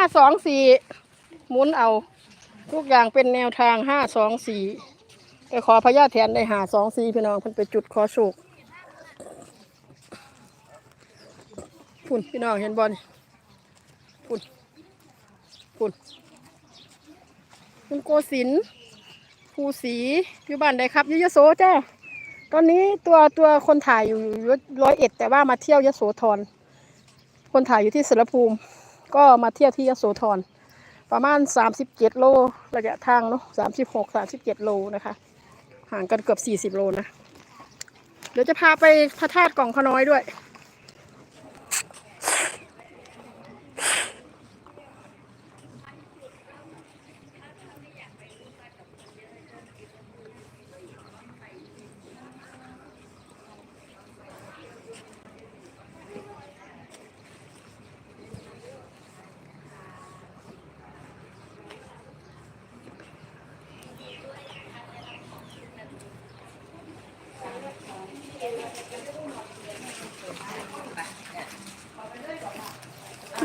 ห้าสองสี่หมุนเอา ทุกอย่างเป็นแนวทางห้าสองสี่ไปขอพญาแถนได้หาสองสี่พี่น้องเพิ่นไปจุดขอโชคพุ่นพี่น้องเห็นบอลพุ่นพุ่นคุณโกศินทร์ภูศรีอยู่บ้านใดครับยุยโสจ้าตอนนี้ตัวตัวคนถ่ายอยู่ร้อยเอ็ดแต่ว่ามาเที่ยวยโสธรคนถ่ายอยู่ที่สระภูมิ ก็มาเที่ยวที่ยโสธรประมาณ 37 โลระยะทางเนาะ36 37 โลนะคะ ห่างกันเกือบ 40 โลนะ เดี๋ยวจะพาไปพระธาตุกล่องขน้อยด้วย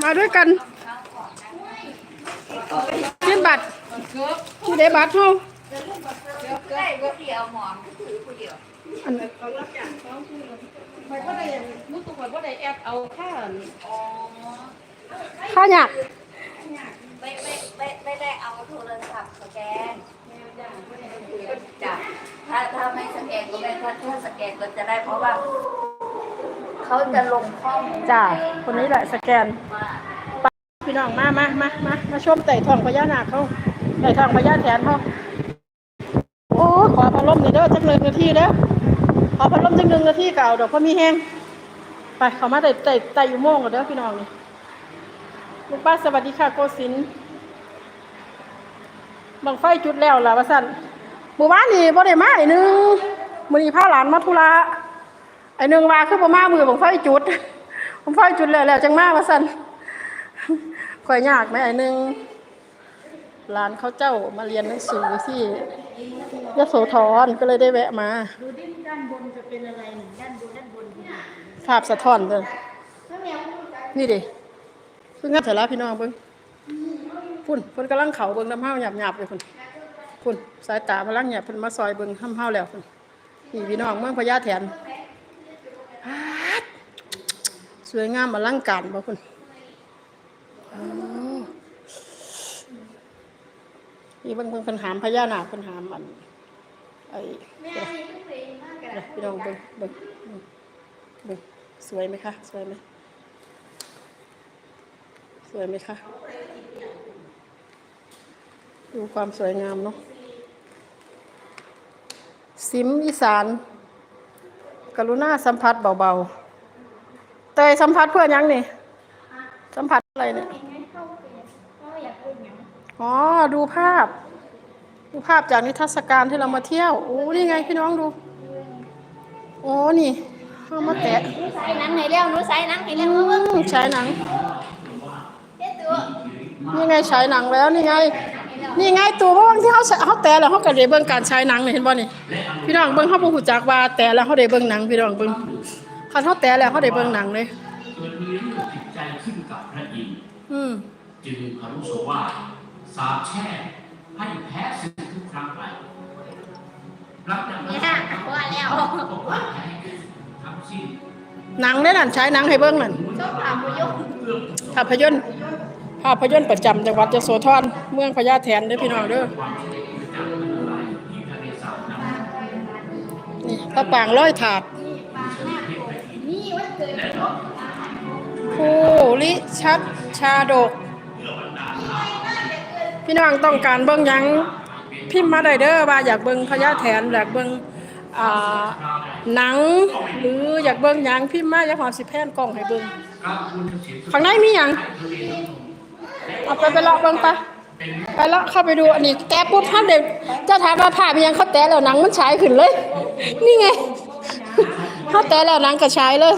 มาด้วยกันยื่นบัตรที่ได้บัตรเท่าได้ก็เดียวหมอนถือผู้เดียวอันมันก็ได้มุตุคนก็ได้แอดเอาค่าอ๋อข้าวหยักไม่ไม่ไม่ไม่ได้เอาโทรศัพท์สแกนจ้ะถ้าถ้าไม่สแกนก็ไม่ถ้าถ้าสแกนก็จะได้เพราะว่า เขาจะลงข้อมูลจ้าคนนี้แหละสแกนว่าพี่น้องมามามามามาชมไต่ทองพญานาคเขาไต่ทองพญาแถนเขาโอ้ขอพัดลมหน่อยเด้อจักหนึ่งนาทีเด้อขอพัดลมจักหนึ่งนาทีเก่าดอกเพราะมีแห้งไปเขามาไต่ไต่ไต่อยู่โม่งกันเด้อพี่น้องนี่ลูกป้าสวัสดีค่ะโกศินทร์บังไฟจุดแล้วล่ะว่าสั่นหมู่บ้านนี่บ่ได้มาไอ้หนึงมื้อนี้พาหลานมาธุระ ไอ้หนึ่งว่าคือบ่มามือบังไฟจุดบังไฟจุดแล้วแล้วจังมาว่าสั่นข่อยยากไหมไอ้หนึ่งร้านเขาเจ้ามาเรียนหนังสือที่ยโสธรก็เลยได้แวะมาดูดิด้านบนจะเป็นอะไรหนึ่งด้านบนด้านบนภาพสะท้อนเลยนี่ดิคืองานเสร็จแล้วพี่น้องเบิ้งพุ่นพิ่นกำลังเขาเบิ้งน้ำห้าวหยาบหยาบเลยพุ่นพุ่นสายตาพลังหยาบพิ่นมาซอยเบิ้งห้ำห้าวแล้วพุ่นนี่พี่น้องเมืองพญาแถนปาดส วยงามอลังการบ่พุ่นอ๋อนี่เบิ่งเบิ่งเพิ่นหามพญานาคเพิ่นหามอันไอ้เดี๋ยวเดี๋ยวพี่น้องเบิ่งเบิ่งดูสวยไหมคะ สวยไหมสวยไหมคะ ดูความสวยงามเนาะซิมอีสาน กรุณาสัมผัสเบา ๆ เตยสัมผัสเพื่อยังนี่สัมผัสอะไรเนี่ยอ๋อดูภาพ ดูภาพจากนิทรรศการที่เรามาเที่ยวโอ้นี่ไงพี่น้องดูโอ้นี่เอามาแตะใส่หนังให้แล้วหนูใส่หนังให้แล้วอืมฉายหนังเฮ็ดตัวนี่ไงฉายหนังแล้วนี่ไงนี่ไงตัวเพราะว่าที่เขาเขาแต่แล้วเขาก็ได้เบิ่งการฉายหนังนี่เห็นบ่นี่พี่น้องเบิ่งเขาบ่ฮู้จักว่าแต่แล้วเขาได้เบิ่งหนังพี่น้องเบิ่ง คันเขาแต่แล้วเขาได้เบิ่งหนังเลยเกิดมีเรื่องจิตใจขึ้นกับพระอินทร์อืมจึงพารุโสวาทสาปแช่งให้แพ้ศึกทุกครั้งไปรับจากนั้นเนี่ยว่าแล้วบอกว่าแพ้ทั้งสิ้นหนังได้นั่นฉายหนังให้เบิ่งนั่นชอบถามผู้ยกภาพยนตร์ภาพยนตร์ประจำจังหวัดยโสธรเมืองพญาแถนเด้อพี่น้องเด้อความเจริญจากทั้งหลายที่ทะเลสาบน้ำนี่พระปรางร้อยถาดนี่วันเกิด ภูริชัดชาดก พี่น้องต้องการเบิ่งยังพิมพ์มาได้เด้อว่าอยากเบิ่งพญาแถนอยากเบิ่งอ่าหนัง หรืออยากเบิ่งยังพิมพ์มาอย่าหอสิแพนกล้องให้เบิ่งข้างในมีหยังเอาไปไปเลาะเบิ่งไปไปเลาะเข้าไปดูอันนี้แตะปุ๊บท่านเด็กเจ้าถามว่าภามียังเขาแตะแล้วหนังมันฉายขึ้นเลย นี่ไงเขาแตะแล้วหนังก็ฉายเลย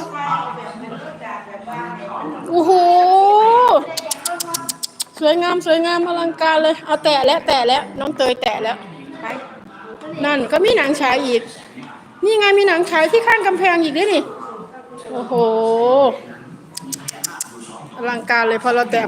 โอ้โหสวยงามสวยงามอลังการเลย เอาแตะแล้วแตะแล้วน้องเตยแตะแล้ว นั่นก็มีหนังฉายอีก นี่ไงมีหนังฉายที่ข้างกำแพงอีกด้วยนี่ โอ้โหอลังการเลยพอเราแตะ